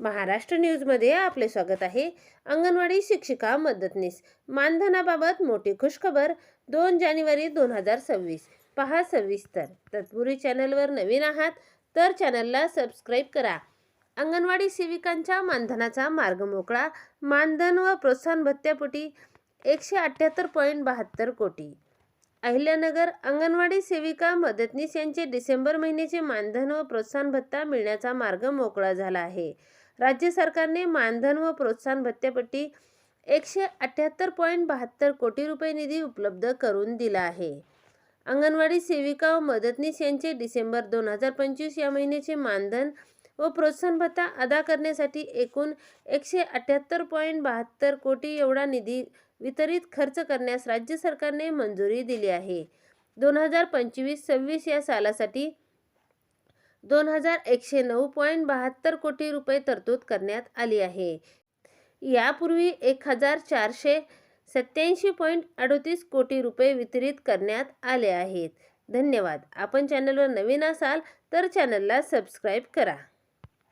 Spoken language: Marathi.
महाराष्ट्र न्यूजमध्ये आपले स्वागत आहे. अंगणवाडी शिक्षिका मदतनीस मानधनाबाबत मोठी खुशखबर दोन जानेवारी दोन हजार सव्वीस. पहा सविस्तर तत्पुरी चॅनलवर नवीन आहात तर चॅनलला सबस्क्राईब करा. अंगणवाडी सेविकांच्या मानधनाचा मार्ग मोकळा मानधन व प्रोत्साहन भत्त्यापोटी एकशे अठ्ठ्याहत्तर पॉईंट बहात्तर कोटी. अहिल्यानगर अंगणवाडी सेविका मदतनीस यांचे डिसेंबर महिन्याचे मानधन व प्रोत्साहन भत्ता मिळण्याचा मार्ग मोकळा झाला आहे. राज्य सरकारने मानधन व प्रोत्साहन भत्त्यापट्टी एकशे अठ्ठ्याहत्तर पॉईंट बहात्तर कोटी रुपये निधी उपलब्ध करून दिला आहे. अंगणवाडी सेविका व मदतनीस यांचे डिसेंबर दोन हजार पंचवीस या महिन्याचे मानधन व प्रोत्साहन भत्ता अदा करण्यासाठी एकूण एकशे अठ्ठ्याहत्तर पॉईंट बहात्तर कोटी एवढा निधी वितरित खर्च करण्यास राज्य सरकारने मंजुरी दिली आहे. दोन हजार पंचवीस सव्वीस या सालासाठी दोन हजार एकशे नऊ पॉईंट बहात्तर कोटी रुपये तरतूद करण्यात आली आहे. यापूर्वी एक हजार चारशे सत्याऐंशी पॉईंट अडतीस कोटी रुपये वितरित करण्यात आले आहेत. धन्यवाद. आपण चॅनलवर नवीन असाल तर चॅनलला सबस्क्राईब करा.